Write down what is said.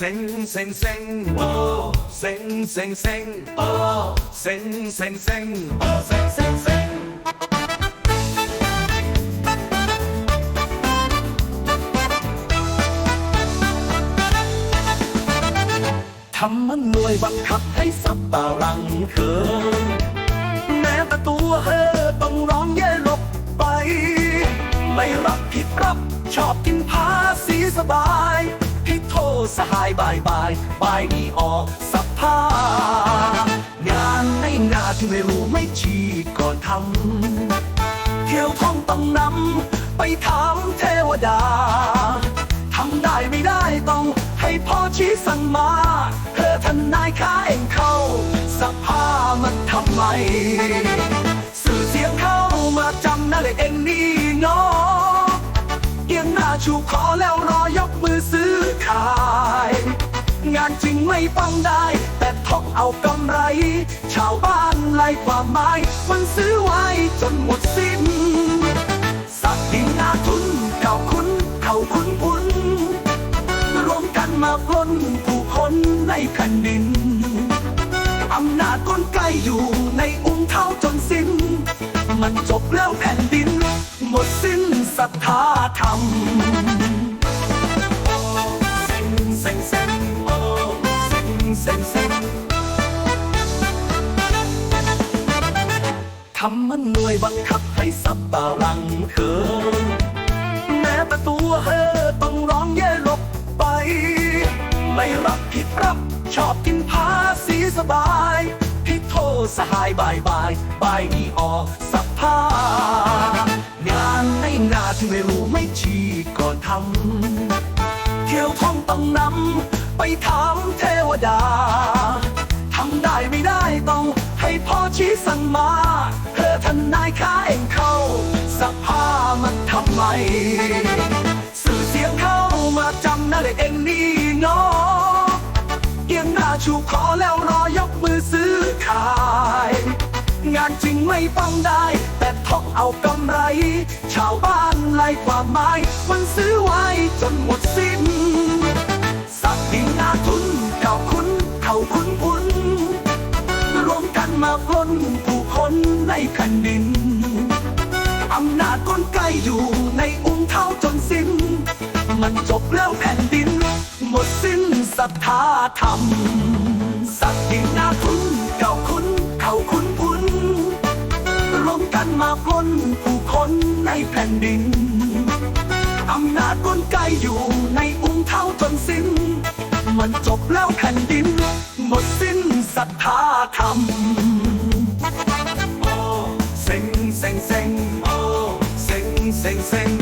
เซ็งเซ็งเซ็งโอ้เซ็งเซ็งเซ็งโอ้เซ็งเซ็งเซ็งโอ้เซ็งเซ็งเซ็งทำมันหน่วยบังคับให้สับตารังเคินแม้แต่ตัวเธอต้องร้องแย่หลบไป ไม่รับผิดรับชอบกินภาษีสบาย สหายบายบายบายนี่ออกสัภา งานในงานที่ไม่รู้ไม่ชี้ก่อนทำเที่ยวท่องต้องนำไปถามเทวดาทำได้ไม่ได้ต้องให้พ่อชี้สั่งมาเธอทนายข้าเองเข้า สภามันทำไม สื่อเสียงเข้ามาจำนั่นเลยเองนี่เนาะเอียงหน้าชูคอแล้ว งานจริงไม่ฟังได้ แต่ท่องเอากำไร ชาวบ้านไล่ความหมาย มันซื้อไว้จนหมดสิ้น สักดินนาทุนเก่าคุ้นเขาคุ้นคุ้นรวมกันมาปล้นผู้คนในแผ่นดิน อำนาจกลไกอยู่ในอุ้งเท้าจนสิ้น มันจบแล้วแผ่นดิน หมดสิ้นศรัทธาธรรม ทำมันหน่วยบังคับให้สับตารังเคินแม้แต่ตัวเธอต้องร้องแย่หลบไป ไม่รับผิดรับชอบกินภาษีสบายพิโทสหายบายบายบายนี่ออกสัภางานในงานที่ไม่รู้ไม่ชี้ก่อนทำเที่ยวท่องต้องนำไปถามเทวดาทำได้ไม่ได้ต้อง ให้พ่อชี้สั่งมา เธอทนายข้าเองเข้า สภามันทำไม สื่อเสียงเข้ามาจำนั่นเลยเองนี่เนาะเอียงหน้าชูคอแล้วรอยกมือซื้อขาย งานจริงไม่ฟังได้ แต่ท่องเอากำไร ชาวบ้านไล่ความหมาย มันซื้อไว้จนหมดสิ้น แผ่นดิน อำนาจกลไกอยู่ในอุ้งเท้าจนสิ้น มันจบแล้วแผ่นดิน หมดสิ้นศรัทธาธรรม สักดินนาทุนเก่าคุ้นเขาคุ้นคุ้นรวมกันมาปล้นผู้คนในแผ่นดิน อำนาจกลไกอยู่ในอุ้งเท้าจนสิ้น มันจบแล้วแผ่นดิน หมดสิ้นศรัทธาธรรม โอ้